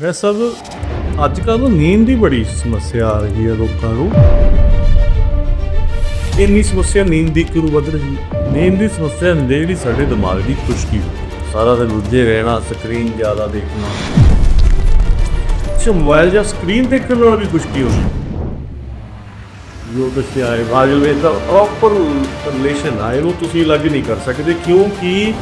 ਵੈਸੇ ਸਭ ਅੱਜ ਕੱਲ੍ਹ ਨੀਂਦ ਦੀ ਬੜੀ ਸਮੱਸਿਆ ਆ ਰਹੀ ਹੈ ਲੋਕਾਂ ਨੂੰ। ਇੰਨੀ ਸਮੱਸਿਆ ਨੀਂਦ ਦੀ ਕਿਉਂ ਵੱਧ ਰਹੀ? ਹੈ? ਨੀਂਦ ਦੀ ਸਮੱਸਿਆ ਹੁੰਦੀ ਜਿਹੜੀ ਸਾਡੇ ਦਿਮਾਗ ਦੀ ਖੁਸ਼ਕੀ। ਸਾਰਾ ਦਿਨ ਰੁੱਝੇ ਰਹਿਣਾ ਸਕਰੀਨ ਜ਼ਿਆਦਾ ਦੇਖਣਾ। ਅੱਛਾ ਮੋਬਾਈਲ ਜਾਂ ਸਕਰੀਨ ਦੇਖਣ ਨਾਲ ਵੀ ਖੁਸ਼ਕੀ ਹੁੰਦੀ ਜੋ ਦੱਸਿਆ ਹੈ ਵਾਜਲ ਵਿੱਚ ਦਾ ਪ੍ਰੋਪਰ ਰਿਲੇਸ਼ਨ ਆ, ਇਹਨੂੰ ਤੁਸੀਂ ਅਲੱਗ ਨਹੀਂ ਕਰ ਸਕਦੇ, ਕਿਉਂਕਿ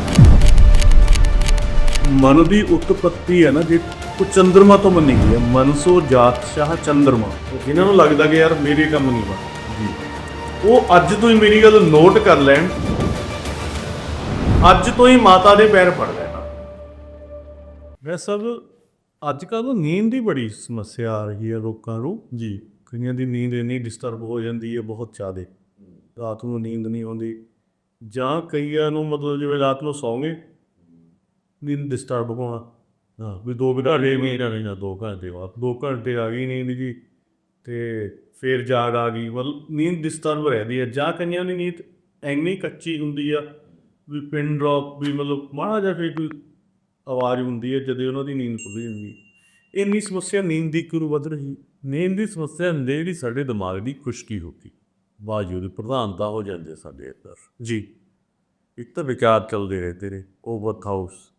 ਮਨ ਦੀ ਉਤਪਤੀ ਹੈ ਨਾ, ਜੇ ਉਹ ਚੰਦਰਮਾ ਤੋਂ ਮੰਨੀ ਗਈ ਹੈ ਮਨਸੋ ਜਾਤ ਸ਼ਾਹ ਚੰਦਰਮਾ। ਜਿਨ੍ਹਾਂ ਨੂੰ ਲੱਗਦਾ ਕਿ ਯਾਰ ਮੇਰੇ ਕੰਮ ਨਹੀਂ ਬਣ ਜੀ। ਉਹ ਅੱਜ ਤੋਂ ਹੀ ਮੇਰੀ ਗੱਲ ਨੋਟ ਕਰ ਲੈਣ। ਅੱਜ ਤੋਂ ਹੀ ਮਾਤਾ ਦੇ ਪੈਰ ਫੜ ਲੈਣਾ। ਮੈਂ ਸਭ ਅੱਜ ਕੱਲ੍ਹ ਨੀਂਦ ਦੀ ਬੜੀ ਸਮੱਸਿਆ ਆ ਰਹੀ ਹੈ ਲੋਕਾਂ ਨੂੰ। ਜੀ ਕਈਆਂ ਦੀ ਨੀਂਦ ਇੰਨੀ ਡਿਸਟਰਬ ਹੋ ਜਾਂਦੀ ਹੈ ਬਹੁਤ ਜ਼ਿਆਦਾ। ਰਾਤ ਨੂੰ ਨੀਂਦ ਨਹੀਂ ਆਉਂਦੀ। ਜਾਂ ਕਈਆਂ ਨੂੰ ਮਤਲਬ ਜਿਵੇਂ ਰਾਤ ਨੂੰ ਸੌਂਗੇ ਨੀਂਦ ਡਿਸਟਰਬ ਹੋਣਾ। ਹਾਂ ਵੀ ਦੋ ਘੰਟੇ ਮੇਰਾ ਨਹੀਂ ਨਾ ਦੋ ਘੰਟੇ ਬਾਅਦ। ਦੋ ਘੰਟੇ ਆ ਗਈ ਨੀਂਦ ਜੀ ਤੇ ਫੇਰ ਜਾਗ ਆ ਗਈ। ਮਤਲਬ ਨੀਂਦ ਡਿਸਟਰਬ ਰਹਿੰਦੀ ਹੈ ਜਾਂ ਕਈਆਂ ਦੀ ਨੀਂਦ ਐਨੀ ਕੱਚੀ ਹੁੰਦੀ ਆ ਵੀ ਪਿਨ ਡ੍ਰੌਪ ਵੀ ਮਤਲਬ ਮਾੜਾ ਜਿਹਾ ਫੇਰ ਕੋਈ ਆਵਾਜ਼ ਹੁੰਦੀ ਹੈ ਜਦੋਂ ਉਹਨਾਂ ਦੀ ਨੀਂਦ ਖੁੱਲੀ ਹੁੰਦੀ ਇੰਨੀ ਸਮੱਸਿਆ ਨੀਂਦ ਦੀ ਕਿਉਂ ਵੱਧ ਰਹੀ? ਨੀਂਦ ਦੀ ਸਮੱਸਿਆ ਜਿਹੜੀ ਸਾਡੇ ਦਿਮਾਗ ਦੀ ਖੁਸ਼ਕੀ ਹੋ ਗਈ। ਵਾਯੂ ਦੀ ਪ੍ਰਧਾਨਤਾ ਹੋ ਜਾਂਦੀ ਸਾਡੇ ਅੰਦਰ। ਜੀ। ਇੱਕ ਤਾਂ ਵਿਕਾਰ ਚੱਲਦੇ ਰਹਿੰਦੇ ਨੇ ਓਵਰ ਹਾਊਸ।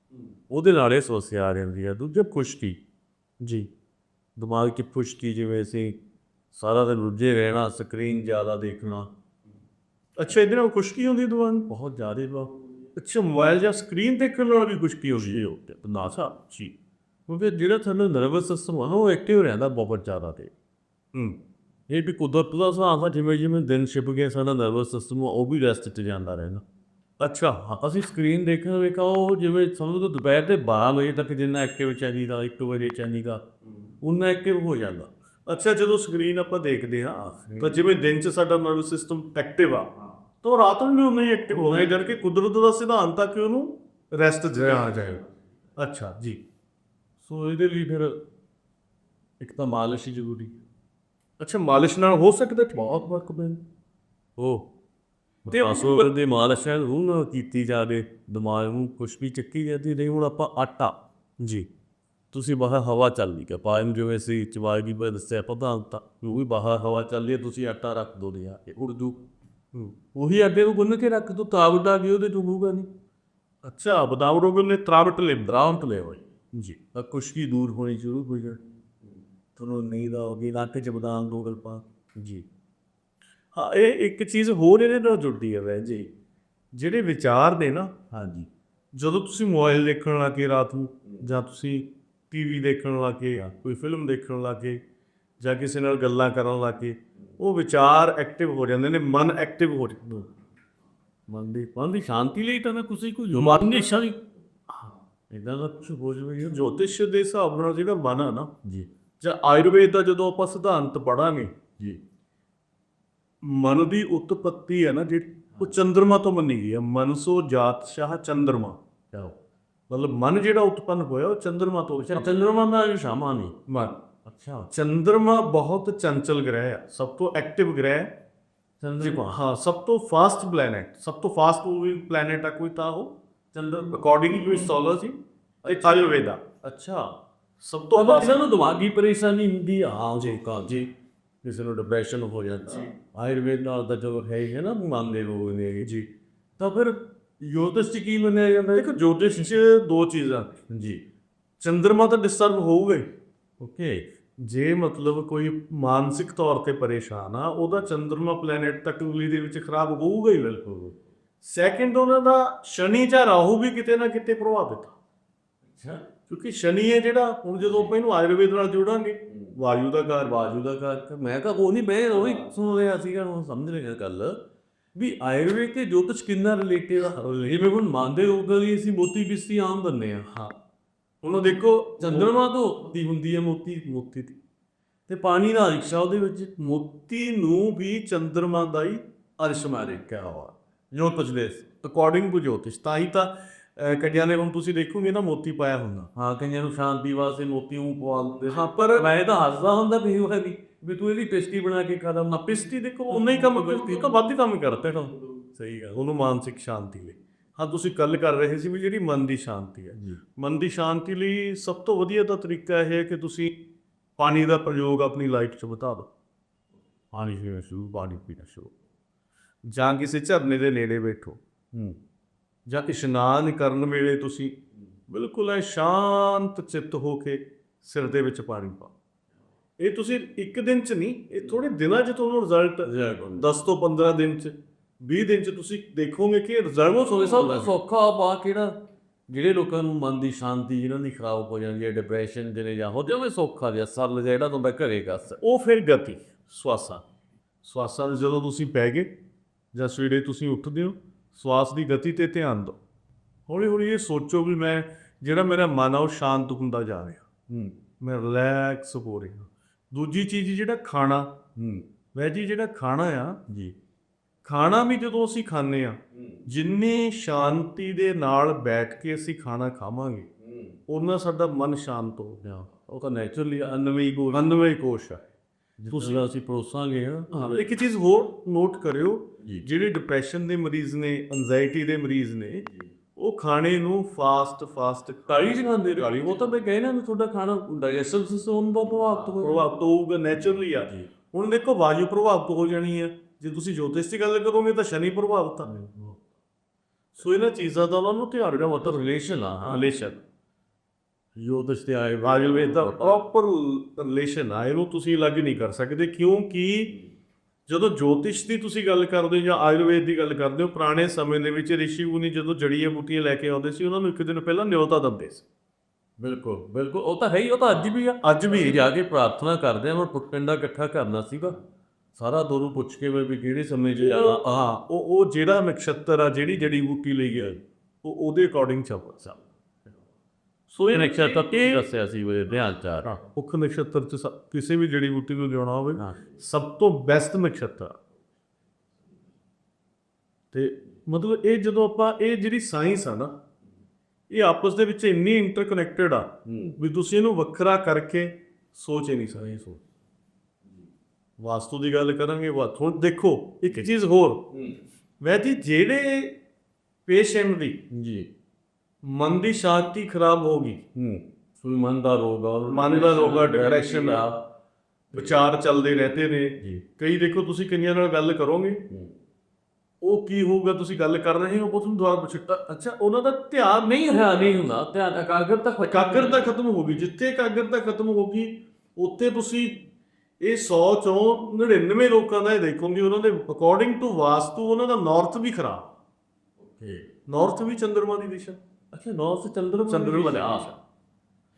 ਉਹਦੇ ਨਾਲ ਇਹ ਸਮੱਸਿਆ ਆ ਜਾਂਦੀ ਹੈ ਦੂਜਾ ਖੁਸ਼ਕੀ। ਜੀ। ਦਿਮਾਗ ਦੀ ਖੁਸ਼ਕੀ ਜਿਵੇਂ ਅਸੀਂ ਸਾਰਾ ਦਿਨ ਰੁੱਝੇ ਰਹਿਣਾ ਸਕਰੀਨ ਜ਼ਿਆਦਾ ਦੇਖਣਾ। ਅੱਛਾ ਇਹਦੇ ਨਾਲ ਖੁਸ਼ਕੀ ਹੁੰਦੀ ਦਿਮਾਗ ਬਹੁਤ ਜ਼ਿਆਦਾ ਵਾ ਅੱਛਾ ਮੋਬਾਈਲ ਜਾਂ ਸਕਰੀਨ ਦੇਖਣ ਨਾਲ ਵੀ ਖੁਸ਼ਕੀ ਹੁੰਦੀ ਹੈ ਨਾ ਸਾ ਜੀ। ਕਿਉਂਕਿ ਜਿਹੜਾ ਤੁਹਾਨੂੰ ਨਰਵਸ ਸਿਸਟਮ ਆ ਉਹ ਐਕਟਿਵ ਰਹਿੰਦਾ ਬਹੁਤ ਜ਼ਿਆਦਾ ਤੇ। ਹੂੰ। ਇਹ ਵੀ ਕੁਦਰਤ ਦਾ ਹਿਸਾਬ ਆ ਜਿਵੇਂ ਜਿਵੇਂ ਦਿਨ ਛਿਪ ਗਏ ਸਾਡਾ ਨਰਵਸ ਸਿਸਟਮ ਉਹ ਵੀ ਰੈਸਟ 'ਚ ਜਾਂਦਾ ਰਹਿੰਦਾ। ਅੱਛਾ ਹਾਂ, ਅਸੀਂ ਸਕਰੀਨ ਦੇਖਣ ਵੇਖਾ ਉਹ ਜਿਵੇਂ ਸਮਝ ਲਓ ਦੁਪਹਿਰ ਦੇ 12 ਵਜੇ ਤੱਕ ਜਿੰਨਾ ਐਕਟਿਵ ਚਾਹੀਦਾ 1 ਵਜੇ ਚਾਹੀਦਾ ਉਨਾ ਐਕਟਿਵ ਹੋ ਜਾਂਦਾ। ਅੱਛਾ ਜਦੋਂ ਸਕਰੀਨ ਆਪਾਂ ਦੇਖਦੇ ਹਾਂ ਤਾਂ ਜਿਵੇਂ ਦਿਨ 'ਚ ਸਾਡਾ ਨਰਵਸ ਸਿਸਟਮ ਐਕਟਿਵ ਆ ਤਾਂ ਰਾਤ ਨੂੰ ਵੀ ਉਨਾ ਹੀ ਐਕਟਿਵ ਹੋਣਾ ਹੈ ਜਦ ਕਿ ਕੁਦਰਤ ਦਾ ਸਿਧਾਂਤ ਆ ਕਿ ਉਹਨੂੰ ਰੈਸਟ ਆ ਜਾਏਗਾ ਅੱਛਾ ਜੀ। ਸੋ ਇਹਦੇ ਲਈ ਫਿਰ ਇੱਕ ਤਾਂ ਮਾਲਿਸ਼ ਹੀ ਜ਼ਰੂਰੀ ਅੱਛਾ ਮਾਲਿਸ਼ ਨਾਲ ਹੋ ਸਕਦਾ ਬਹੁਤ ਫ਼ਰਕ ਪੈਂਦਾ ਉਹ ਤੇ ਅਸੋ ਦੇ ਮਾਲਿਸ਼ ਹੈ ਉਹ ਨਾ ਕੀਤੀ ਜਾਵੇ ਦਿਮਾਗ ਨੂੰ ਕੁਛ ਵੀ ਚੱਕੀ ਜਾਂਦੀ ਨਹੀਂ ਹੁਣ ਆਪਾਂ ਆਟਾ। ਜੀ। ਤੁਸੀਂ ਬਾਹਰ ਹਵਾ ਚੱਲਦੀ ਹੈ ਪਾਇਮ ਜਿਵੇਂ ਸੀ ਚਵਾਈ ਦੀ ਬਦ ਸੇ ਪਦਾਂਤਾ ਉਹ ਵੀ ਬਾਹਰ ਹਵਾ ਚੱਲਦੀ ਹੈ ਤੁਸੀਂ ਆਟਾ ਰੱਖ ਦੋ ਲਿਆ ਇਹ ਉਰਦੂ ਉਹੀ ਆਟੇ ਨੂੰ ਗੁੰਨ ਕੇ ਰੱਖ ਦੋ ਤਾਵਟ ਗਈ ਉਹਦੇ ਡੁੱਬੂਗਾ ਨਹੀਂ। ਅੱਛਾ ਬਦਾਮ ਰੋਗ ਨੇ ਤਰਾਵਟ ਲੈ ਬਦਾਮ ਲੈ ਹੋਈ ਜੀ। ਤਾਂ ਖੁਸ਼ਕੀ ਦੂਰ ਹੋਣੀ ਸ਼ੁਰੂ ਹੋ ਜਾਏ ਤੁਹਾਨੂੰ ਨੀਂਦ ਆਉਗੀ ਲੱਕ ਚ ਬਦਾਮ ਦੋ ਗਲਪਾ ਜੀ। ਹਾਂ ਇਹ ਇੱਕ ਚੀਜ਼ ਹੋਰ ਇਹਦੇ ਨਾਲ ਜੁੜਦੀ ਹੈ ਵੈ ਜੀ। ਜਿਹੜੇ ਵਿਚਾਰ ਨੇ ਨਾ ਹਾਂਜੀ। ਜਦੋਂ ਤੁਸੀਂ ਮੋਬਾਈਲ ਦੇਖਣ ਲੱਗੇ ਰਾਤ ਨੂੰ ਜਾਂ ਤੁਸੀਂ ਟੀਵੀ ਦੇਖਣ ਲੱਗੇ ਕੋਈ ਫਿਲਮ ਦੇਖਣ ਲੱਗੇ ਜਾਂ ਕਿਸੇ ਨਾਲ ਗੱਲਾਂ ਕਰਨ ਲੱਗੇ ਉਹ ਵਿਚਾਰ ਐਕਟਿਵ ਹੋ ਜਾਂਦੇ ਨੇ ਮਨ ਐਕਟਿਵ ਹੋ ਜਾਂਦਾ। ਮਨ ਦੀ ਮਨ ਦੀ ਸ਼ਾਂਤੀ ਲਈ ਤਾਂ ਨਾ ਤੁਸੀਂ ਕੋਈ ਮਨ ਦੀ ਸ਼ਾਂਤੀ ਇਦਾਂ ਦਾ ਕੁਝ ਹੋ ਜਾਵੇ। ਜੋਤਿਸ਼ ਦੇ ਹਿਸਾਬ ਨਾਲ ਜਿਹੜਾ ਮਨ ਆ ਨਾ ਜੀ। ਜਾਂ ਆਯੁਰਵੇਦ ਦਾ ਜਦੋਂ ਆਪਾਂ ਸਿਧਾਂਤ ਪੜਾਂਗੇ ਜੀ। ਮਨ ਦੀ ਉਤਪਤੀ ਹੈ ਨਾ ਜਿਹੜੀ ਉਹ ਚੰਦਰਮਾ ਤੋਂ ਮੰਨੀ ਗਈ ਹੈ। ਮਨਸੋ ਜਾਤ ਸ਼ਾਹ ਚੰਦਰਮਾ। ਮਤਲਬ ਮਨ ਜਿਹੜਾ ਉਤਪੰਨ ਹੋਇਆ ਉਹ ਚੰਦਰਮਾ ਤੋਂ ਅੱਛਾ ਚੰਦਰਮਾ ਦਾ ਇਹ ਸ਼ਾਮਾ ਨਹੀਂ। ਮਨ। ਅੱਛਾ। ਚੰਦਰਮਾ ਬਹੁਤ ਚੰਚਲ ਗ੍ਰਹਿ ਹੈ ਸਭ ਤੋਂ ਐਕਟਿਵ ਗ੍ਰਹਿ ਚੰਦਰਮਾ। ਹਾਂ ਸਭ ਤੋਂ ਫਾਸਟ ਪਲੈਨਟ ਸਭ ਤੋਂ ਫਾਸਟ ਮੂਵਿੰਗ ਪਲੈਨਟ ਆ ਕੋਈ ਤਾਂ ਉਹ। ਚੰਦਰ ਅਕੋਰਡਿੰਗ ਟੂ ਐਸਟ੍ਰੋਲੋਜੀ ਤੇ ਆਯੁਰਵੇਦਾ ਅੱਛਾ। ਸਭ ਤੋਂ ਕਿਸੇ ਨੂੰ ਦਿਮਾਗੀ ਪਰੇਸ਼ਾਨੀ ਹੁੰਦੀ ਆ। ਜੀ ਕਾ ਜੀ। ਕਿਸੇ ਨੂੰ ਡਿਪਰੈਸ਼ਨ ਹੋ ਜਾਂਦਾ। ਆਯੁਰਵੇਦ ਨਾਲ ਤਾਂ ਜੋ ਹੈ ਹੀ ਹੈ ਨਾ ਮੰਨਦੇ ਲੋਕ ਨੇ ਜੀ। ਤਾਂ ਫਿਰ ਜੋਤਿਸ਼ ਚ ਕੀ ਮੰਨਿਆ ਜਾਂਦਾ? ਦੇਖੋ ਜੋਤਿਸ਼ ਚ ਦੋ ਚੀਜ਼ਾਂ। ਜੀ। ਚੰਦਰਮਾ ਤਾਂ ਡਿਸਟਰਬ ਹੋਊਗਾ। ਓਕੇ ਜੇ ਮਤਲਬ ਕੋਈ ਮਾਨਸਿਕ ਤੌਰ ਤੇ ਪਰੇਸ਼ਾਨ ਆ ਉਹਦਾ ਚੰਦਰਮਾ ਪਲੈਨਟ ਤੱਕ ਉਗਲੀ ਦੇ ਵਿੱਚ ਖਰਾਬ ਹੋਊਗਾ ਹੀ ਬਿਲਕੁਲ। ਸੈਕਿੰਡ ਉਹਨਾਂ ਦਾ ਸ਼ਨੀ ਜਾਂ ਰਾਹੂ ਵੀ ਕਿਤੇ ਨਾ ਕਿਤੇ ਪ੍ਰਭਾਵਿਤ ਆ। ਅੱਛਾ। ਕਿਉਂਕਿ ਸ਼ਨੀ ਹੈ ਜਿਹੜਾ ਹੁਣ ਜਦੋਂ ਆਪਾਂ ਇਹਨੂੰ ਆਯੁਰਵੇਦ ਨਾਲ ਜੋੜਾਂਗੇ। ਵਾਯੂ ਦਾ ਘਰ ਬਾਜੂ ਦਾ ਕਰ ਮੈਂ ਕਹਾ ਉਹ ਨਹੀਂ ਮੈਂ ਉਹ ਹੀ। ਸੁਣ ਰਿਹਾ ਸੀਗਾ ਹੁਣ ਸਮਝ ਰਿਹਾ ਗੱਲ। ਵੀ ਆਯੁਰਵੇਦ ਤੇ ਜੋਤਿਸ਼ ਕਿੰਨਾ ਰਿਲੇਟਿਡ ਆ? ਜਿਵੇਂ ਹੁਣ ਮੰਨਦੇ ਹੋਗਾ ਵੀ ਅਸੀਂ ਮੋਤੀ ਬਿਸਤੀ ਆਮ ਬੰਨੇ ਆ। ਹਾਂ। ਉਹਨੂੰ ਦੇਖੋ ਚੰਦਰਮਾ ਤੋਂ ਦੀ ਹੁੰਦੀ ਹੈ ਮੋਤੀ ਮੋਤੀ ਦੀ। ਤੇ ਪਾਣੀ ਦਾ ਰਿਕਸ਼ਾ ਉਹਦੇ ਵਿੱਚ ਮੋਤੀ ਨੂੰ ਵੀ ਚੰਦਰਮਾ ਦਾ ਹੀ ਅਰਸ਼ ਮਾਰੇ ਕਿਹਾ ਹੋਆ ਜੋਤਿਸ਼ ਦੇ ਅਕੋਰਡਿੰਗ ਟੂ ਜੋਤਿਸ਼ ਤਾਂ ਹੀ ਤਾਂ ਕਈਆਂ ਨੇ ਹੁਣ ਤੁਸੀਂ ਦੇਖੋਗੇ ਨਾ ਮੋਤੀ ਪਾਇਆ ਹੁੰਦਾ। ਹਾਂ ਕਈਆਂ ਨੂੰ ਸ਼ਾਂਤੀ ਵਾਸਤੇ ਮੋਤੀ ਨੂੰ ਪਵਾ ਦਿੰਦੇ ਹਾਂ ਪਰ ਮੈਂ ਤਾਂ ਹੱਸਦਾ ਹੁੰਦਾ ਵੀ ਉਹ ਵੀ ਵੀ ਤੂੰ ਇਹਦੀ ਪੇਸਟੀ ਬਣਾ ਕੇ ਖਾ ਲਾ। ਪਿਸਤੀ ਦੇਖੋ ਉਨਾ ਹੀ ਕੰਮ ਕਰਦੀ ਤਾਂ ਵੱਧ ਹੀ ਕੰਮ ਕਰਦਾ ਹੈ ਸਹੀ ਗੱਲ ਉਹਨੂੰ ਮਾਨਸਿਕ ਸ਼ਾਂਤੀ ਲਈ। ਹਾਂ ਤੁਸੀਂ ਕੱਲ ਕਰ ਰਹੇ ਸੀ ਵੀ ਜਿਹੜੀ ਮਨ ਦੀ ਸ਼ਾਂਤੀ ਹੈ। ਮਨ ਦੀ ਸ਼ਾਂਤੀ ਲਈ ਸਭ ਤੋਂ ਵਧੀਆ ਦਾ ਤਰੀਕਾ ਇਹ ਹੈ ਕਿ ਤੁਸੀਂ ਪਾਣੀ ਦਾ ਪ੍ਰਯੋਗ ਆਪਣੀ ਲਾਈਫ 'ਚ ਵਧਾ ਦਿਓ। ਪਾਣੀ ਪੀਣਾ ਸ਼ੁਰੂ ਪਾਣੀ ਪੀਣਾ ਸ਼ੁਰੂ। ਜਾਂ ਕਿਸੇ ਝਰਨੇ ਦੇ ਨੇੜੇ ਬੈਠੋ। ਹੂੰ। ਜਾਂ ਇਸ਼ਨਾਨ ਕਰਨ ਵੇਲੇ ਤੁਸੀਂ ਬਿਲਕੁਲ ਐ ਸ਼ਾਂਤ ਚਿੱਤ ਹੋ ਕੇ ਸਿਰ ਦੇ ਵਿੱਚ ਪਾਣੀ ਪਾਓ। ਇਹ ਤੁਸੀਂ ਇੱਕ ਦਿਨ 'ਚ ਨਹੀਂ ਇਹ ਥੋੜੇ ਦਿਨਾਂ 'ਚ ਤੁਹਾਨੂੰ ਰਿਜ਼ਲਟ 10 ਤੋਂ 15 ਦਿਨ 'ਚ 20 ਦਿਨ 'ਚ ਤੁਸੀਂ ਦੇਖੋਗੇ ਕਿ ਰਿਜ਼ਲਟ ਸੋ ਸਭ ਸੌਖਾ ਬਾ ਕਿਹੜਾ ਜਿਹੜੇ ਲੋਕਾਂ ਨੂੰ ਮਨ ਦੀ ਸ਼ਾਂਤੀ ਜਿਹਨਾਂ ਦੀ ਖਰਾਬ ਹੋ ਜਾਂਦੀ ਹੈ ਡਿਪਰੈਸ਼ਨ ਦੇ ਨੇ ਜਾਂ ਹੋ ਜਾਵੇ ਸੌਖਾ ਜਿਹਾ ਸਰਲ ਜਿਹਾ ਜਿਹੜਾ ਤੁੰਦਾ ਘਰੇ ਕਰ ਸਕ ਉਹ ਫਿਰ ਗਤੀ ਸਵਾਸਾਂ। ਸਵਾਸਾਂ ਜਦੋਂ ਤੁਸੀਂ ਪੈ ਗਏ ਜਾਂ ਸਵੇਰੇ ਤੁਸੀਂ ਉੱਠਦੇ ਹੋ ਸਵਾਸ ਦੀ ਗਤੀ ਤੇ ਧਿਆਨ ਦਿਓ। ਹੌਲੀ ਹੌਲੀ ਇਹ ਸੋਚੋ ਵੀ ਮੈਂ ਜਿਹੜਾ ਮੇਰਾ ਮਨ ਆ ਉਹ ਸ਼ਾਂਤ ਹੁੰਦਾ ਜਾ ਰਿਹਾ। ਹੂੰ। ਮੈਂ ਰਿਲੈਕਸ ਹੋ ਰਿਹਾ। ਦੂਜੀ ਚੀਜ਼ ਜਿਹੜਾ ਖਾਣਾ ਹੂੰ। ਵੈ ਜੀ ਜਿਹੜਾ ਖਾਣਾ ਆ ਜੀ। ਖਾਣਾ ਵੀ ਜਦੋਂ ਅਸੀਂ ਖਾਂਦੇ ਆ ਜਿੰਨੀ ਸ਼ਾਂਤੀ ਦੇ ਨਾਲ ਬੈਠ ਕੇ ਅਸੀਂ ਖਾਣਾ ਖਾਵਾਂਗੇ ਉਹਨਾਂ ਸਾਡਾ ਮਨ ਸ਼ਾਂਤ ਹੋ ਗਿਆ ਉਹ ਤਾਂ ਨੇਚਰਲੀ ਅਨਵੀ ਕੋ ਕੋਸ਼ ਹੈ ਤੁਸੀਂ ਅਸੀਂ ਪਰੋਸਾਂਗੇ ਹਾਂ। ਇੱਕ ਚੀਜ਼ ਹੋਰ ਨੋਟ ਕਰਿਓ। ਜਿਹੜੇ ਡਿਪਰੈਸ਼ਨ ਦੇ ਮਰੀਜ਼ ਨੇ ਐਂਜ਼ਾਈਟੀ ਦੇ ਮਰੀਜ਼ ਨੇ ਉਹ ਖਾਣੇ ਨੂੰ ਫਾਸਟ ਫਾਸਟ ਕਾਲੀ ਚ ਖਾਂਦੇ ਕਾਲੀ ਉਹ ਤਾਂ ਮੈਂ ਕਹਿਣਾ ਵੀ ਤੁਹਾਡਾ ਖਾਣਾ ਡਾਈਜੈਸ਼ਨ ਸਿਸਟਮ ਦਾ ਪ੍ਰਭਾਵਿਤ ਹੋਇਆ। ਪ੍ਰਭਾਵਿਤ ਹੋਊਗਾ ਨੈਚੁਰਲੀ ਆ। ਹੁਣ ਦੇਖੋ ਵਾਯੂ ਪ੍ਰਭਾਵਿਤ ਹੋ ਜਾਣੀ ਹੈ ਜੇ ਤੁਸੀਂ ਜੋਤਿਸ਼ ਦੀ ਗੱਲ ਕਰੋਗੇ ਤਾਂ ਸ਼ਨੀ ਪ੍ਰਭਾਵਿਤ ਆ। ਸੋ ਇਹਨਾਂ ਚੀਜ਼ਾਂ ਦਾ ਉਹਨਾਂ ਨੂੰ ਧਿਆਨ ਰੱਖਣਾ ਮਤਲਬ ਰਿਲੇਸ਼ਨ ਆ ਹਾਂ। ਰਿਲੇਸ਼ਨ ਯੋਦਸ਼ ਤੇ ਆਏ ਆਯੁਰਵੇਦ ਦਾ ਪ੍ਰੋਪਰ ਰਿਲੇਸ਼ਨ ਆ ਇਹਨੂੰ ਤੁਸੀਂ ਅਲੱਗ ਨਹੀਂ ਕਰ ਸਕਦੇ ਕਿਉਂਕਿ ਜਦੋਂ ਜੋਤਿਸ਼ ਦੀ ਤੁਸੀਂ ਗੱਲ ਕਰਦੇ ਹੋ ਜਾਂ ਆਯੁਰਵੇਦ ਦੀ ਗੱਲ ਕਰਦੇ ਹੋ ਪੁਰਾਣੇ ਸਮੇਂ ਦੇ ਵਿੱਚ ਰਿਸ਼ੀ ਮੁਨੀ ਜਦੋਂ ਜੜੀਆਂ ਬੂਟੀਆਂ ਲੈ ਕੇ ਆਉਂਦੇ ਸੀ ਉਹਨਾਂ ਨੂੰ ਇੱਕ ਦਿਨ ਪਹਿਲਾਂ ਨਿਉਤਾ ਦਿੰਦੇ ਸੀ। ਬਿਲਕੁਲ ਬਿਲਕੁਲ ਉਹ ਤਾਂ ਹੈ ਹੀ ਉਹ ਤਾਂ ਅੱਜ ਵੀ ਆ। ਅੱਜ ਵੀ ਜਾ ਕੇ ਪ੍ਰਾਰਥਨਾ ਕਰਦੇ ਆ ਮੈਂ ਪਿੰਡਾ ਇਕੱਠਾ ਕਰਨਾ ਸੀਗਾ। ਸਾਰਾ ਦੋਨੋਂ ਪੁੱਛ ਕੇ ਵੀ ਕਿਹੜੇ ਸਮੇਂ 'ਚ ਹਾਂ ਉਹ ਉਹ ਜਿਹੜਾ ਨਕਸ਼ਤਰ ਆ ਜਿਹੜੀ ਜੜੀ ਬੂਟੀ ਲਈ ਗਿਆ ਉਹ ਉਹਦੇ ਅਕੋਰਡਿੰਗ ਚੱਲ ਚੱਲ ਸੋ ਇਹ ਨਕਸ਼ਾ ਤਾਂ ਇਹ ਦੱਸਿਆ ਸੀ ਉਹ ਧਿਆਨ ਚਾਰ ਮੁੱਖ ਨਕਸ਼ਤਰ ਚ ਸ- ਕਿਸੇ ਵੀ ਜੜੀ ਬੂਟੀ ਨੂੰ ਲਿਆਉਣਾ ਹੋਵੇ ਹਾਂ। ਸਭ ਤੋਂ ਬੈਸਟ ਨਕਸ਼ਤਰ। ਆ। ਤੇ ਮਤਲਬ ਇਹ ਜਦੋਂ ਆਪਾਂ ਇਹ ਜਿਹੜੀ ਸਾਇੰਸ ਆ ਨਾ ਇਹ ਆਪਸ ਦੇ ਵਿੱਚ ਇੰਨੀ ਇੰਟਰਕਨੈਕਟਡ ਆ ਵੀ ਤੁਸੀਂ ਇਹਨੂੰ ਵੱਖਰਾ ਕਰਕੇ ਸੋਚ ਹੀ ਨਹੀਂ ਸਕਦੇ। ਸੋਚ। ਵਾਸਤੂ ਦੀ ਗੱਲ ਕਰਾਂਗੇ ਵਾ ਹੁਣ ਦੇਖੋ ਇੱਕ ਚੀਜ਼ ਹੋਰ। ਵੈਦੀ ਜਿਹੜੇ ਪੇਸ਼ੈਂਟ ਦੀ ਜੀ। ਮਨ ਦੀ ਸ਼ਾਂਤੀ ਖਰਾਬ ਹੋ ਗਈ। ਹੂੰ। ਕੋਈ ਮਨ ਦਾ ਰੋਗ ਆ ਮਨ ਦਾ ਰੋਗ ਆ, depression ਆ। ਆ ਵਿਚਾਰ ਚੱਲਦੇ ਰਹਤੇ ਨੇ। ਕਈ ਦੇਖੋ ਤੁਸੀਂ ਕਈਆਂ ਨਾਲ ਗੱਲ ਕਰੋਗੇ। ਉਹ ਕੀ ਹੋਊਗਾ ਤੁਸੀਂ ਗੱਲ ਕਰ ਰਹੇ ਹੋ ਉਹ ਤੁਹਾਨੂੰ ਦੁਆਰਾ ਪੁੱਛਤਾ ਅੱਛਾ ਉਹਨਾਂ ਦਾ ਧਿਆਨ ਨਹੀਂ ਹੈ ਨਹੀਂ ਹੁੰਦਾ। ਧਿਆਨ ਇਕਾਗਰਤਾ ਖਤਮ- ਇਕਾਗਰਤਾ ਖਤਮ ਹੋ ਗਈ। ਜਿੱਥੇ ਇਕਾਗਰਤਾ ਖਤਮ ਹੋ ਗਈ ਉੱਥੇ ਤੁਸੀਂ ਇਹ 100 ਚੋਂ 99 ਲੋਕਾਂ ਦਾ ਇਹ ਦੇਖੋਗੇ ਉਹਨਾਂ ਦੇ ਅਕੋਰਡਿੰਗ ਟੂ ਵਾਸਤੂ ਉਹਨਾਂ ਦਾ ਨਾਰਥ ਵੀ ਖਰਾਬ। Okay. ਨਾਰਥ ਵੀ ਚੰਦਰਮਾ ਦੀ ਦਿਸ਼ਾ। ਅੱਛਾ ਨੌਰਥ ਚੰਦਰਮਾ ਚੰਦਰਮਾ ਦੀ ਆ ਦਿਸ਼ਾ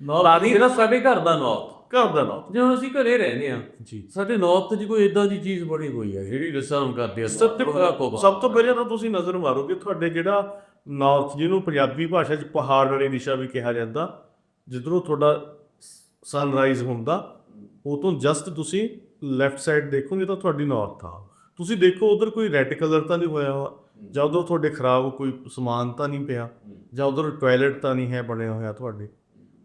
ਨੌਰਥ ਜਿਹੜਾ ਸਾਡੇ ਘਰ ਦਾ ਨੌਰਥ ਘਰ ਦਾ ਨਾਰਥ ਜਦੋਂ ਅਸੀਂ ਘਰੇ ਰਹਿੰਦੇ ਆ ਜੀ। ਸਾਡੇ ਨੌਰਥ 'ਚ ਕੋਈ ਇਦਾਂ ਦੀ ਚੀਜ਼ ਬਣੀ ਹੋਈ ਹੈ ਜਿਹੜੀ ਰਿਸਰਚ ਕਰਦੇ ਆ ਸਭ ਤੋਂ ਸਭ ਤੋਂ ਪਹਿਲਾਂ ਤਾਂ ਤੁਸੀਂ ਨਜ਼ਰ ਮਾਰੋਗੇ ਤੁਹਾਡੇ ਜਿਹੜਾ ਨਾਰਥ ਜਿਹਨੂੰ ਪੰਜਾਬੀ ਭਾਸ਼ਾ 'ਚ ਪਹਾੜ ਵਾਲੀ ਦਿਸ਼ਾ ਵੀ ਕਿਹਾ ਜਾਂਦਾ ਜਿੱਧਰੋਂ ਤੁਹਾਡਾ ਸਨਰਾਈਜ਼ ਹੁੰਦਾ ਉਹ ਤੋਂ ਜਸਟ ਤੁਸੀਂ ਲੈਫਟ ਸਾਈਡ ਦੇਖੋਗੇ ਤਾਂ ਤੁਹਾਡੀ ਨਾਰਥ ਆ। ਤੁਸੀਂ ਦੇਖੋ ਉਧਰ ਕੋਈ ਰੈੱਡ ਕਲਰ ਤਾਂ ਨਹੀਂ ਹੋਇਆ ਹੋਇਆ ਜਾਂ ਉਧਰ ਤੁਹਾਡੇ ਖਰਾਬ ਕੋਈ ਸਮਾਨ ਤਾਂ ਨਹੀਂ ਪਿਆ ਜਾਂ ਉਧਰ ਟਾਇਲਟ ਤਾਂ ਨਹੀਂ ਹੈ ਬਣਿਆ ਹੋਇਆ ਤੁਹਾਡੇ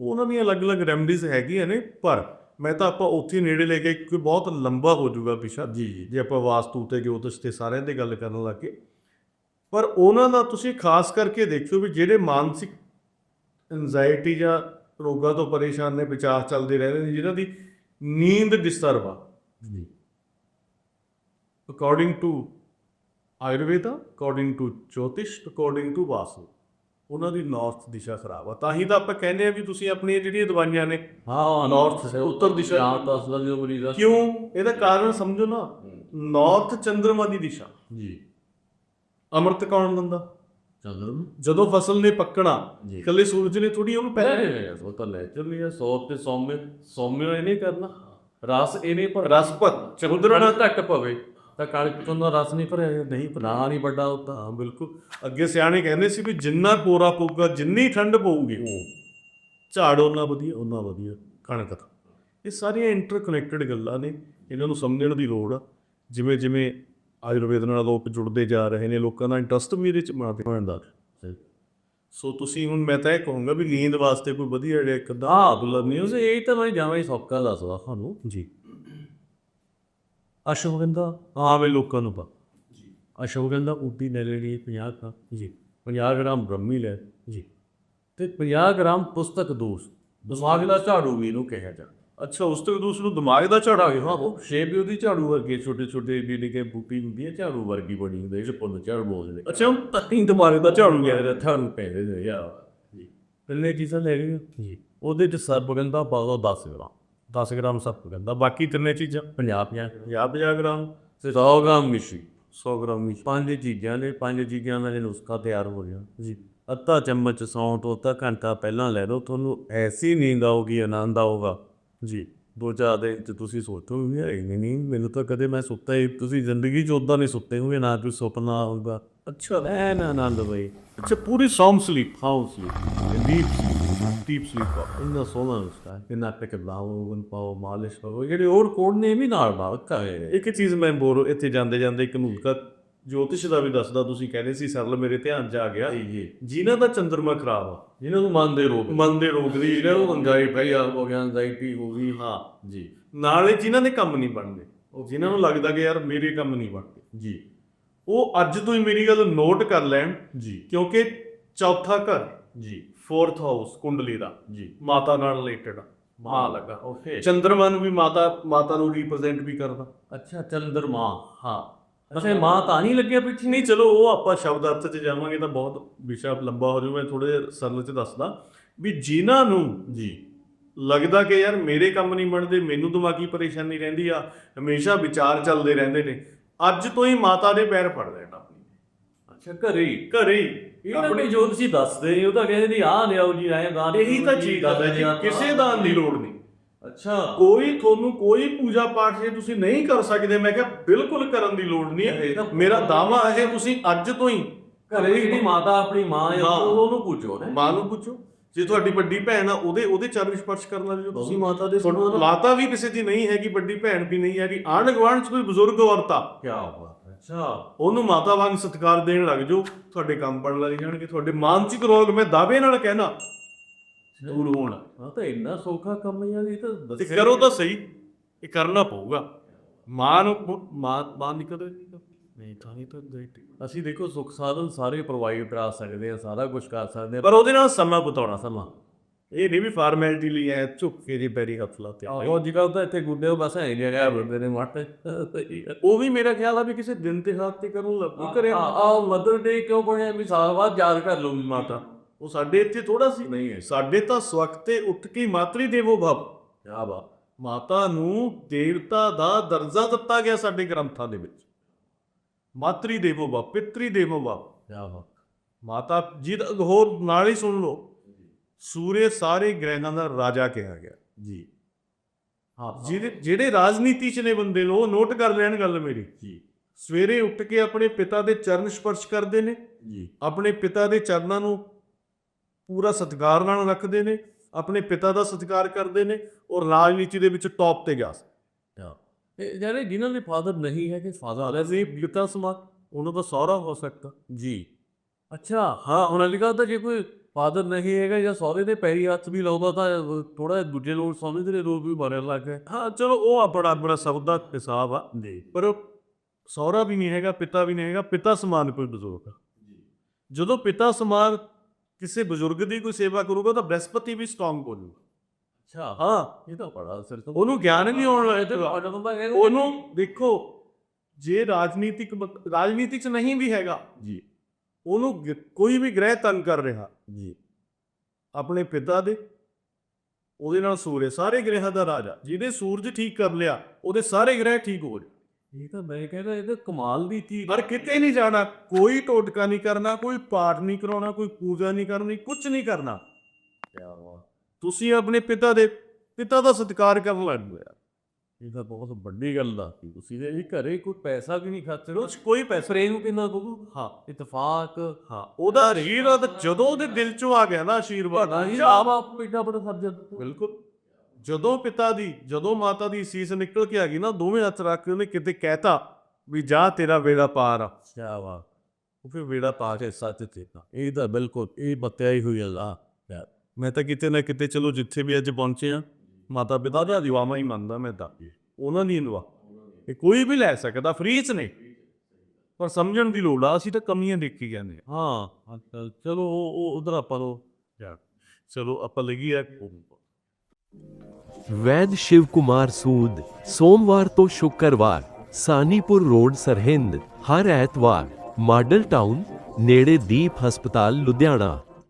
ਉਹਨਾਂ ਦੀਆਂ ਅਲੱਗ-ਅਲੱਗ ਰੈਮਡੀਜ਼ ਹੈਗੀਆਂ ਨੇ ਪਰ ਮੈਂ ਤਾਂ ਆਪਾਂ ਉੱਥੇ ਨੇੜੇ ਲੈ ਕੇ ਕੋਈ ਬਹੁਤ ਲੰਬਾ ਹੋ ਜਾਊਗਾ ਪਿਛਾ ਜੀ ਜੀ। ਜੇ ਆਪਾਂ ਵਾਸਤੂ ਤੇ ਜੋਤਿਸ਼ ਤੇ ਸਾਰਿਆਂ ਦੀ ਗੱਲ ਕਰਨ ਲੱਗੇ ਪਰ ਉਹਨਾਂ ਦਾ ਤੁਸੀਂ ਖਾਸ ਕਰਕੇ ਦੇਖਿਓ ਵੀ ਜਿਹੜੇ ਮਾਨਸਿਕ ਐਂਜ਼ਾਇਟੀ ਜਾਂ ਰੋਗਾਂ ਤੋਂ ਪਰੇਸ਼ਾਨ ਨੇ ਵਿਚਾਰ ਚੱਲਦੇ ਰਹਿੰਦੇ ਨੇ ਜਿਨ੍ਹਾਂ ਦੀ ਨੀਂਦ ਡਿਸਟਰਬ ਆ। ਜੀ। According to Ayurveda according to ਜੋਤਿਸ਼ ਅਕੋਰਡਿੰਗ ਟੂ ਵਾਸਤੂ ਉਹਨਾਂ ਦੀ ਨਾਰਥ ਦਿਸ਼ਾ ਖਰਾਬ ਆ। ਤਾਂ ਹੀ ਤਾਂ ਆਪਾਂ ਕਹਿੰਦੇ ਆ ਵੀ ਤੁਸੀਂ ਆਪਣੀਆਂ ਜਿਹੜੀਆਂ ਦਵਾਈਆਂ ਨੇ ਹਾਂ North, ਉੱਤਰ ਦਿਸ਼ਾ। ਜਾਂ ਤਾਂ ਅਸਲ ਜੋ ਮਰੀਜ਼ ਕਿਉਂ? ਇਹਦਾ ਕਾਰਨ ਸਮਝੋ ਨਾ। ਨਾਰਥ ਚੰਦਰਮਾ ਦੀ ਦਿਸ਼ਾ। ਜੀ। ਅੰਮ੍ਰਿਤ ਕੌਣ ਦਿੰਦਾ? ਚੰਦਰਮਾ। ਜਦੋਂ ਫਸਲ ਨੇ ਪੱਕਣਾ। ਇਕੱਲੇ ਸੂਰਜ ਨੇ ਥੋੜੀ ਉਹਨੂੰ ਪਹਿਲਾਂ ਨਹੀਂ ਉਹ ਤਾਂ ਨੈਚੁਰਲੀ ਹੈ ਸੌ ਤੇ ਸੌਮੇ ਸੌਮੇ ਇਹਨੇ ਕਰਨਾ। ਰਸ ਇਹਨੇ ਪਰ ਰਸਪਤ ਚੰਦਰਮਾ। ਤੱਕ ਪਵੇ। ਤਾਂ ਕਣਕ ਤੋਂ ਦਾ ਰਸ ਨਹੀਂ ਭਰਿਆ ਨਹੀਂ ਭਰਾ ਨਹੀਂ ਵੱਡਾ ਹੁੰਦਾ ਹਾਂ ਬਿਲਕੁਲ। ਅੱਗੇ ਸਿਆਣੇ ਕਹਿੰਦੇ ਸੀ ਵੀ ਜਿੰਨਾ ਕੋਰਾ ਪਊਗਾ ਜਿੰਨੀ ਠੰਡ ਪਊਗੀ ਝਾੜ ਉਹਨਾਂ ਵਧੀਆ ਉਹਨਾਂ ਵਧੀਆ ਕਣਕ ਦਾ ਇਹ ਸਾਰੀਆਂ ਇੰਟਰਕਨੈਕਟਡ ਗੱਲਾਂ ਨੇ ਇਹਨਾਂ ਨੂੰ ਸਮਝਣ ਦੀ ਲੋੜ ਆ। ਜਿਵੇਂ ਜਿਵੇਂ ਆਯੁਰਵੇਦ ਨਾਲ ਲੋਕ ਜੁੜਦੇ ਜਾ ਰਹੇ ਨੇ ਲੋਕਾਂ ਦਾ ਇੰਟਰਸਟ ਵੀ ਇਹਦੇ ਚ ਬਣਦਾ ਸੋ ਤੁਸੀਂ ਹੁਣ ਮੈਂ ਤਾਂ ਇਹ ਕਹੂੰਗਾ ਵੀ ਨੀਂਦ ਵਾਸਤੇ ਕੋਈ ਵਧੀਆ ਜਿਹਾ ਇੱਕ ਅੱਧਾ ਹਾਂ ਅਬਦੁੱਲਾ ਨਿਊਜ਼ ਇਹ ਤਾਂ ਮੈਂ ਜਾਵਾਂ ਹੀ ਸੌਕਾ ਦੱਸਦਾ ਤੁਹਾਨੂੰ। ਜੀ। ਅਸ਼ਵਗੰਧਾ ਆਵੇਂ ਲੋਕਾਂ ਨੂੰ ਪਾ। ਅਸ਼ਵਗੰਧਾ ਉੱਡੀ ਲੈ ਲੈਣੀ 50 ਕਾ ਜੀ। 50 ਗ੍ਰਾਮ ਬ੍ਰਹਮੀ ਲੈ ਜੀ। ਤੇ 50 ਗ੍ਰਾਮ ਪੁਸਤਕ ਦੋਸ਼। ਦਿਮਾਗ ਦਾ ਝਾੜੂ ਵੀ ਇਹਨੂੰ ਕਿਹਾ ਜਾਂਦਾ ਅੱਛਾ ਉਸ ਤੋਂ ਦੂਸਰੇ ਦਿਮਾਗ ਦਾ ਝੜਾ ਗਿਆ ਹਾਂ ਉਹ ਸ਼ੇਪ ਵੀ ਉਹਦੀ ਝਾੜੂ ਵਰਗੀ ਛੋਟੇ ਛੋਟੇ ਜਿਹੜੀ ਕਿ ਬੂਟੀ ਹੁੰਦੀ ਹੈ ਝਾੜੂ ਵਰਗੀ ਬਣੀ ਹੁੰਦੀ ਹੈ ਜਿਹੜੇ ਪੁੰਨ ਝਾੜੂ ਬੋਲਦੇ ਅੱਛਾ ਉਹ ਤੱਤੀ ਦਿਮਾਗ ਦਾ ਝਾੜੂ ਗਿਆ ਗਿਆ ਥਣ ਪੈਦੇ ਨੇ ਯਾ ਜੀ। ਪਹਿਲੇ ਚੀਜ਼ਾਂ ਲੈ ਗਏ ਜੀ। ਉਹਦੇ ਚ ਸਰਬਗੰਧਾ ਪਾ ਦੋ 10 ਗ੍ਰਾਮ। 10 ਗ੍ਰਾਮ ਸਰਪਗੰਧਾ ਬਾਕੀ ਤਿੰਨੇ ਚੀਜ਼ਾਂ 50 50 50 50 ਗ੍ਰਾਮ ਤੇ 100 ਗ੍ਰਾਮ ਮਿਸ਼ਰੀ। 100 ਗ੍ਰਾਮ ਮਿਸ਼ ਪੰਜ ਚੀਜ਼ਾਂ ਨੇ ਪੰਜ ਚੀਜ਼ਾਂ ਦਾ ਜੇ ਨੁਸਖਾ ਤਿਆਰ ਹੋ ਗਿਆ ਜੀ। ਅੱਧਾ ਚਮਚ ਸੌਂ ਤੋਂ ਅੱਧਾ ਘੰਟਾ ਪਹਿਲਾਂ ਲੈ ਲਓ ਤੁਹਾਨੂੰ ਐਸੀ ਨੀਂਦ ਆਊਗੀ ਆਨੰਦ ਆਊਗਾ। ਜੀ। ਦੋ ਚਾਰ ਦਿਨ ਚ ਤੁਸੀਂ ਸੋਚੋਗੇ ਯਾਰ ਇੰਨੀ ਨੀਂਦ ਮੈਨੂੰ ਤਾਂ ਕਦੇ ਮੈਂ ਸੁੱਤਾ ਹੀ ਤੁਸੀਂ ਜ਼ਿੰਦਗੀ ਚ ਉਦਾਂ ਨਹੀਂ ਸੁੱਤੇ ਹੋਗੇ ਨਾ ਕੋਈ ਸੁਪਨਾ ਆਊਗਾ। ਅੱਛਾ। ਐਨ ਆਨੰਦ ਬਈ। ਅੱਛਾ ਪੂਰੀ ਸੌਮ ਸਲੀਪ ਹਾਊਸ ਡੀਪ ਸਲੀਪ ਸਲੀਪ ਇੰਨਾ ਸੋਹਣਾ ਨੁਸਖਾ ਹੈ। ਕਿੰਨਾ ਟਿਕ ਲਾਓ ਗਨ ਪਾਓ ਮਾਲਿਸ਼ ਕਰੋ ਜਿਹੜੇ ਹੋਰ ਕੋਡ ਨੇ ਵੀ ਨਾਲ ਕਰੇ ਇੱਕ ਚੀਜ਼ ਮੈਂ ਬੋਰ ਇੱਥੇ ਜਾਂਦੇ ਜਾਂਦੇ ਇੱਕ ਨੁਸਖਾ ਜੋਤਿਸ਼ ਦਾ ਵੀ ਦੱਸਦਾ ਤੁਸੀਂ ਕਹਿੰਦੇ ਸੀ ਸਰਲ ਮੇਰੇ ਧਿਆਨ 'ਚ ਆ ਗਿਆ। ਜਿਨ੍ਹਾਂ ਦਾ ਚੰਦਰਮਾ ਖਰਾਬ ਆ ਜਿਹਨਾਂ ਨੂੰ ਮਨ ਦੇ ਰੋਗ ਮਨ ਦੇ ਰੋਗ ਦੀ ਜਿਹਨਾਂ ਨੂੰ ਅੰਗਾਈ ਪਈ ਆ ਹੋ ਗਿਆ ਐਂਜ਼ਾਈਟੀ ਹੋ ਗਈ ਹਾਂ ਜੀ। ਨਾਲੇ ਜਿਨ੍ਹਾਂ ਦੇ ਕੰਮ ਨਹੀਂ ਬਣਦੇ ਉਹ ਜਿਨ੍ਹਾਂ ਨੂੰ ਲੱਗਦਾ ਕਿ ਯਾਰ ਮੇਰੇ ਕੰਮ ਨਹੀਂ ਬਣਦੇ। ਜੀ। ਉਹ ਅੱਜ ਤੋਂ ਹੀ ਮੇਰੀ ਗੱਲ ਨੋਟ ਕਰ ਲੈਣ ਜੀ। ਕਿਉਂਕਿ ਚੌਥਾ ਘਰ। ਜੀ। ਫੋਰਥ ਹਾਊਸ ਕੁੰਡਲੀ ਦਾ। ਜੀ। ਮਾਤਾ ਨਾਲ ਰਿਲੇਟਡ ਮਾਂ ਲੱਗਾ ਓਕੇ ਚੰਦਰਮਾ ਨੂੰ ਵੀ ਮਾਤਾ ਮਾਤਾ ਨੂੰ ਰਿਪਰੈਜ਼ੈਂਟ ਵੀ ਕਰਦਾ। ਅੱਛਾ ਚੰਦਰਮਾ ਹਾਂ। ਅੱਛਾ ਮਾਂ ਤਾਂ ਨਹੀਂ ਲੱਗਿਆ ਪਿੱਛੇ। ਨਹੀਂ ਚਲੋ ਉਹ ਆਪਾਂ ਸ਼ਬਦ ਅਰਥ 'ਚ ਜਾਵਾਂਗੇ ਤਾਂ ਬਹੁਤ ਵਿਸ਼ਾ ਲੰਬਾ ਹੋ ਜਾਊ ਮੈਂ ਥੋੜੇ ਸਰਲ 'ਚ ਦੱਸਦਾ। ਵੀ ਜਿਨ੍ਹਾਂ ਨੂੰ ਜੀ। ਲੱਗਦਾ ਕਿ ਯਾਰ ਮੇਰੇ ਕੰਮ ਨਹੀਂ ਬਣਦੇ ਮੈਨੂੰ ਦਿਮਾਗੀ ਪਰੇਸ਼ਾਨੀ ਰਹਿੰਦੀ ਆ ਹਮੇਸ਼ਾ ਵਿਚਾਰ ਚੱਲਦੇ ਰਹਿੰਦੇ ਨੇ ਅੱਜ ਤੋਂ ਹੀ ਮਾਤਾ ਦੇ ਪੈਰ ਫੜ ਲੈਣਾ ਆਪਣੀ। ਅੱਛਾ ਘਰੇ। ਘਰੇ ਆਪਣੀ ਜੋ ਤੁਸੀਂ ਦੱਸਦੇ ਨੇ ਉਹ ਤਾਂ ਕਹਿੰਦੇ ਨਹੀਂ ਆ ਲਿਆਓ ਜੀ ਆਏ ਗਾਂ ਇਹੀ ਤਾਂ ਚੀਜ਼ ਹੈ ਜੀ ਕਿਸੇ ਦਾ ਦੀ ਲੋੜ ਨਹੀਂ। ਅੱਛਾ। ਕੋਈ ਤੁਹਾਨੂੰ ਕੋਈ ਪੂਜਾ ਪਾਠ ਜੇ ਤੁਸੀਂ ਨਹੀਂ ਕਰ ਸਕਦੇ ਮੈਂ ਕਿਹਾ ਬਿਲਕੁਲ ਕਰਨ ਦੀ ਲੋੜ ਨਹੀਂ। ਹੈ ਮੇਰਾ ਦਾਵਾ ਹੈ ਤੁਸੀਂ ਅੱਜ ਤੋਂ ਹੀ ਘਰੇ ਜਿਹੜੀ ਮਾਤਾ ਆਪਣੀ ਮਾਂ ਹੈ ਹਾਂ। ਉਹ- ਉਹਨੂੰ ਪੁੱਛੋ ਨੇ। ਮਾਂ ਨੂੰ ਪੁੱਛੋ। ਜੇ ਤੁਹਾਡੀ ਵੱਡੀ ਭੈਣ ਆ ਉਹਦੇ ਉਹਦੇ ਚਰਨ ਸਪਰਸ਼ ਕਰਨ ਲੱਗ ਜਾਓ ਤੁਸੀਂ ਮਾਤਾ ਦੇ ਮਾਤਾ ਵੀ ਕਿਸੇ ਦੀ ਨਹੀਂ ਹੈਗੀ ਵੱਡੀ ਭੈਣ ਵੀ ਨਹੀਂ ਹੈਗੀ ਆਂਢ ਗੁਆਂਢ ਚ ਕੋਈ ਬਜ਼ੁਰਗ ਔਰਤ ਕੀ ਬਾਤ ਅੱਛਾ ਉਹਨੂੰ ਮਾਤਾ ਵਾਂਗ ਸਤਿਕਾਰ ਦੇਣ ਲੱਗ ਜਾਓ। ਤੁਹਾਡੇ ਕੰਮ ਬਣ ਲੱਗ ਜਾਣਗੇ। ਤੁਹਾਡੇ ਮਾਨਸਿਕ ਰੋਗ ਮੈਂ ਦਾਅਵੇ ਨਾਲ ਕਹਿਣਾ। ਦੂਰ ਹੋਣ। ਹਾਂ ਤਾਂ ਇੰਨਾ ਸੌਖਾ ਕੰਮ ਯਾਰ ਇਹ ਤਾਂ ਤੇ ਦੱਸਿਆ ਕਰੋ ਤਾਂ ਸਹੀ। ਇਹ ਕਰਨਾ ਪਊਗਾ। ਮਾਂ ਨੂੰ ਮਾਂ ਮਾਂ ਨਿਕਲ ਨਹੀਂ ਤਾਂ ਨਹੀਂ ਤਾਂ ਗ੍ਰੇਟ ਅਸੀਂ ਦੇਖੋ ਸੁੱਖ ਸਾਧਨ ਸਾਰੇ ਪ੍ਰੋਵਾਈਡ ਕਰਾ ਸਕਦੇ ਆ ਸਾਰਾ ਕੁਝ ਕਰ ਸਕਦੇ ਆ ਪਰ ਉਹਦੇ ਨਾਲ ਸਮਾਂ ਬਿਤਾਉਣਾ ਸਮਾਂ। ਇਹ ਨਹੀਂ ਵੀ ਫਾਰਮੈਲਿਟੀ ਲਈ ਐ ਝੁੱਕ ਕੇ ਜੇ ਪੈਰੀ ਹੱਥ ਲਾਤੇ ਉਹ ਜਿਹਾ ਤਾਂ ਇੱਥੇ ਗੁੱਡੇ ਉਹ ਬਸ ਐ ਜਿਹੜਾ ਬੰਦੇ ਨੇ ਮੱਟ ਉਹ ਵੀ ਮੇਰਾ ਖਿਆਲ ਆ ਵੀ ਕਿਸੇ ਦਿਨ ਤੇ ਹੱਥ ਤੇ ਕਰਨ ਲੱਗੂ ਕਰੇ ਆ ਮਦਰ ਡੇ ਕਿਉਂ ਬਣਿਆ? ਵੀ ਸਾਲ ਬਾਅਦ ਯਾਦ ਕਰ ਲੂੰਗੀ ਮਾਤਾ। ਉਹ ਸਾਡੇ ਇੱਥੇ ਥੋੜਾ ਸੀ। ਨਹੀਂ ਹੈ। ਸਾਡੇ ਤਾਂ ਸਵਖਤੇ ਉੱਠ ਕੇ ਮਾਤਰੀ ਦੇਵੋ ਭਵ। ਕਿਆ ਬਾ ਮਾਤਾ ਨੂੰ ਦੇਵਤਾ ਦਾ ਦਰਜਾ ਦਿੱਤਾ ਗਿਆ ਸਾਡੇ ਗ੍ਰੰਥਾਂ ਦੇ ਵਿੱਚ। ਮਾਤਰੀ ਦੇਵੋ ਭਵ ਪਿਤਰੀ ਦੇਵੋ ਭਵ। ਕਿਆ ਬਾ ਮਾਤਾ ਜੀ ਦਾ ਹੋਰ ਨਾਲ ਹੀ ਸੁਣ ਲਓ। ਸੂਰਜ ਸਾਰੇ ਗ੍ਰਹਿਾਂ ਦਾ ਰਾਜਾ ਕਿਹਾ ਗਿਆ। ਜੀ। ਹਾਂ ਜਿਹੜੇ ਜਿਹੜੇ ਰਾਜਨੀਤੀ 'ਚ ਨੇ ਬੰਦੇ ਉਹ ਨੋਟ ਕਰ ਲੈਣ ਗੱਲ ਮੇਰੀ। ਜੀ। ਸਵੇਰੇ ਉੱਠ ਕੇ ਆਪਣੇ ਪਿਤਾ ਦੇ ਚਰਨ ਸਪਰਸ਼ ਕਰਦੇ ਨੇ। ਜੀ। ਆਪਣੇ ਪਿਤਾ ਦੇ ਚਰਨਾਂ ਨੂੰ ਪੂਰਾ ਸਤਿਕਾਰ ਨਾਲ ਰੱਖਦੇ ਨੇ। ਆਪਣੇ ਪਿਤਾ ਦਾ ਸਤਿਕਾਰ ਕਰਦੇ ਨੇ ਔਰ ਰਾਜਨੀਤੀ ਦੇ ਵਿੱਚ ਟੌਪ ਤੇ ਗਿਆ ਜਿਹੜੇ ਜਿਨ੍ਹਾਂ ਦੇ ਫਾਦਰ ਨਹੀਂ ਹੈ ਕਿ ਫਾਦਰ ਅਲੈਜ਼ੀ ਪਿਤਾ ਸਮਾ ਉਹਨਾਂ ਦਾ ਸਹੁਰਾ ਹੋ ਸਕਦਾ। ਜੀ। ਅੱਛਾ ਹਾਂ ਉਹਨਾਂ ਲਿਖਾ ਤਾਂ ਜੇ ਕੋਈ ਫਾਦਰ ਨਹੀਂ ਹੈਗਾ ਜਾਂ ਸਹੁਰੇ ਦੇ ਪੈਰੀ ਹੱਥ ਵੀ ਲਾਉਂਦਾ ਤਾਂ ਥੋੜਾ ਦੂਜੇ ਲੋਕ ਸਮਝਦੇ ਨੇ ਲੋਕ ਵੀ ਮਾਰਨ ਲੱਗ ਗਏ। ਹਾਂ ਚਲੋ ਉਹ ਆਪਣਾ ਆਪਣਾ ਸਬਦ ਦਾ ਹਿਸਾਬ ਆ। ਜੀ। ਪਰ ਸਹੁਰਾ ਵੀ ਨਹੀਂ ਹੈਗਾ ਪਿਤਾ ਵੀ ਨਹੀਂ ਹੈਗਾ ਪਿਤਾ ਸਮਾਨ ਕੋਈ ਬਜ਼ੁਰਗ ਆ। ਜਦੋਂ ਪਿਤਾ ਸਮਾਨ ਕਿਸੇ ਬਜ਼ੁਰਗ ਦੀ ਕੋਈ ਸੇਵਾ ਕਰੂਗਾ ਤਾਂ ਬ੍ਰਹਸਪਤੀ ਵੀ ਸਟਰੋਂਗ ਹੋ ਜਾਊਗਾ ਅੱਛਾ। ਹਾਂ। ਇਹ ਤਾਂ ਬੜਾ ਸਿਰ ਤੋਂ ਉਹਨੂੰ ਗਿਆਨ ਨਹੀਂ ਆਉਣ ਤਾਂ ਲੱਗਾ ਕਹਿੰਦਾ ਉਹਨੂੰ ਦੇਖੋ ਜੇ ਰਾਜਨੀਤਿਕ ਰਾਜਨੀਤਿਕ ਚ ਨਹੀਂ ਵੀ ਹੈਗਾ ਜੀ। ਉਹਨੂੰ ਕੋਈ ਵੀ ਗ੍ਰਹਿ ਤੰਗ ਕਰ ਰਿਹਾ ਜੀ ਆਪਣੇ ਪਿਤਾ ਦੇ ਉਹਦੇ ਨਾਲ ਸੂਰਜ ਸਾਰੇ ਗ੍ਰਹਿਾਂ ਦਾ ਰਾਜਾ ਜਿਹਨੇ ਸੂਰਜ ਠੀਕ ਕਰ ਲਿਆ ਉਹਦੇ ਸਾਰੇ ਗ੍ਰਹਿ ਠੀਕ ਹੋ ਜਾਣ। ਇਹ ਤਾਂ ਮੈਂ ਕਹਿੰਦਾ ਇਹ ਤਾਂ ਕਮਾਲ ਦੀ ਚੀਜ਼ ਪਰ ਕਿਤੇ ਨਹੀਂ ਜਾਣਾ ਕੋਈ ਟੋਟਕਾ ਨਹੀਂ ਕਰਨਾ ਕੋਈ ਪਾਠ ਨਹੀਂ ਕਰਾਉਣਾ ਕੋਈ ਪੂਜਾ ਨਹੀਂ ਕਰਨੀ ਕੁਝ ਨਹੀਂ ਕਰਨਾ। ਤੁਸੀਂ ਆਪਣੇ ਪਿਤਾ ਦੇ ਪਿਤਾ ਦਾ ਸਤਿਕਾਰ ਕਰਨ ਲੱਗ ਗਏ। ਇਹ ਤਾਂ ਬਹੁਤ ਵੱਡੀ ਗੱਲ ਦਾ ਤੁਸੀਂ ਦੇ ਇਹ ਘਰੇ ਕੋਈ ਪੈਸਾ ਵੀ ਨਹੀਂ ਖਰਚ ਰਹੇ ਕੋਈ ਪੈਸਾ ਪ੍ਰੇਮ ਕਿੰਨਾ ਬਗੂ ਹਾਂ ਇਤਫਾਕ ਹਾਂ ਉਹਦਾ ਆਸ਼ੀਰਵਾਦ ਜਦੋਂ ਉਹਦੇ ਦਿਲ ਚੋਂ ਆ ਗਿਆ ਨਾ ਆਸ਼ੀਰਵਾਦ ਤੁਹਾਡਾ ਹੀ ਆਪ ਆਪ ਪਿੰਡਾ ਬੜਾ ਸਰਜਨ ਬਿਲਕੁਲ। ਜਦੋਂ ਪਿਤਾ ਦੀ ਜਦੋਂ ਮਾਤਾ ਦੀ ਸੀਸ ਨਿਕਲ ਕੇ ਆ ਗਈ ਨਾ ਦੋਵੇਂ ਹੱਥ ਰੱਖ ਕੇ ਉਹਨੇ ਕਿਤੇ ਕਹਿਤਾ ਵੀ ਜਾ ਤੇਰਾ ਵੇੜਾ ਪਾਰ ਆ। ਬਾਤ। ਉਹ ਫਿਰ ਵੇੜਾ ਪਾ ਕੇ ਸੱਚ ਤੇ ਇਹ ਤਾਂ ਬਿਲਕੁਲ ਇਹ ਬਤਿਆ ਹੀ ਹੋਈ ਅੱਲਾ ਮੈਂ ਤਾਂ ਕਿਤੇ ਨਾ ਕਿਤੇ ਚਲੋ ਜਿੱਥੇ ਵੀ ਅੱਜ ਪਹੁੰਚੇ ਆ ਮਾਤਾ ਪਿਤਾ ਦਾ ਦਿਵਾਵਾ ਹੀ ਮੰਨਦਾ ਮੈਂ ਤਾਂ। ਉਹਨਾਂ ਦੀ ਦੁਆ। ਇਹ ਕੋਈ ਵੀ ਲੈ ਸਕਦਾ ਫ੍ਰੀ ਚ ਨੇ ਪਰ ਸਮਝਣ ਦੀ ਲੋੜ ਆ ਅਸੀਂ ਤਾਂ ਕਮੀਆਂ ਦੇਖੀ ਜਾਂਦੇ ਹਾਂ ਚਲੋ ਉਹ ਉਧਰ ਆਪਾਂ ਯਾਰ ਚਲੋ ਆਪਾਂ ਲੱਗੀਏ ਵੈਦ ਸ਼ਿਵ ਕੁਮਾਰ ਸੂਦ ਸੋਮਵਾਰ ਤੋਂ ਸ਼ੁੱਕਰਵਾਰ ਸਾਨੀਪੁਰ ਰੋਡ ਸਰਹਿੰਦ ਹਰ ਐਤਵਾਰ ਮਾਡਲ ਟਾਊਨ ਨੇੜੇ ਦੀਪ ਹਸਪਤਾਲ ਲੁਧਿਆਣਾ।